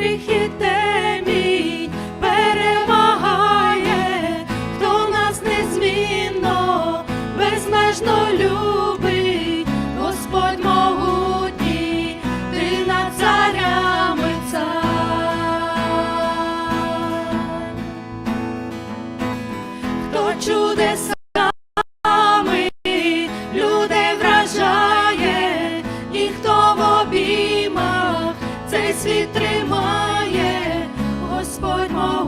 гріхи темінь перемагає, хто нас незмінно, безмежно любить, Господь могутній, ти над царями цар. Хто чудесами світ тримає, Господь могутній,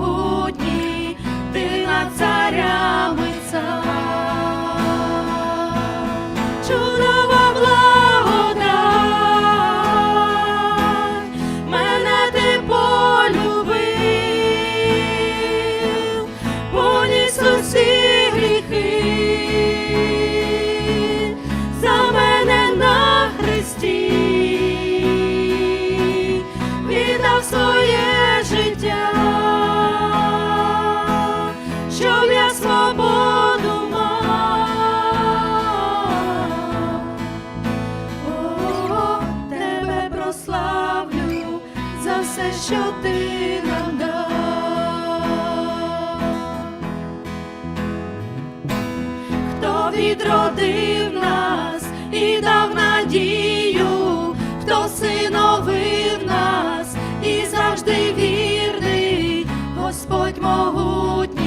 що ти нам дав. Хто відродив нас і дав надію, хто синовив нас і завжди вірний, Господь могутній,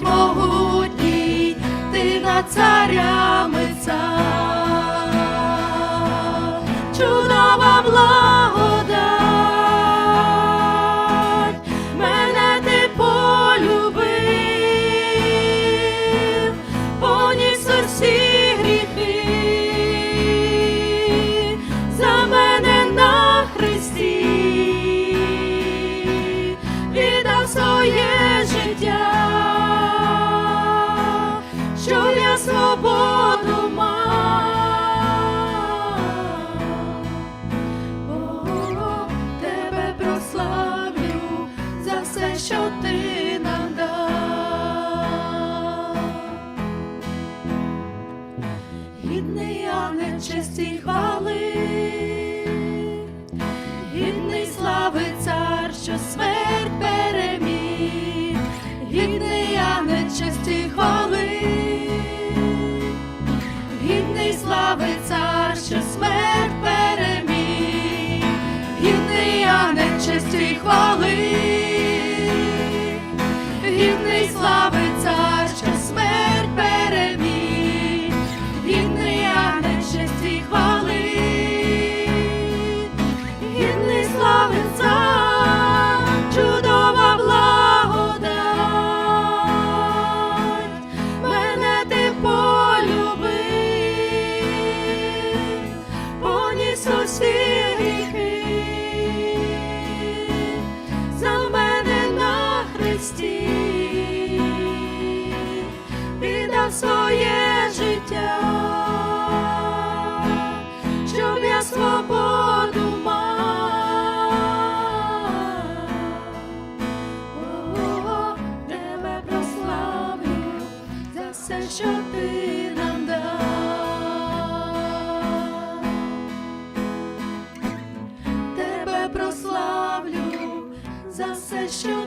Господь могутній, ти над царями цар. Чудова благодать, честі й хвали, гідний слави цар, що смерть переміг, гідний я не честі й хвали, гідний слави цар, що смерть переміг, гідний я не честі й хвали, що ти нам дав. Тебе прославлю за все, що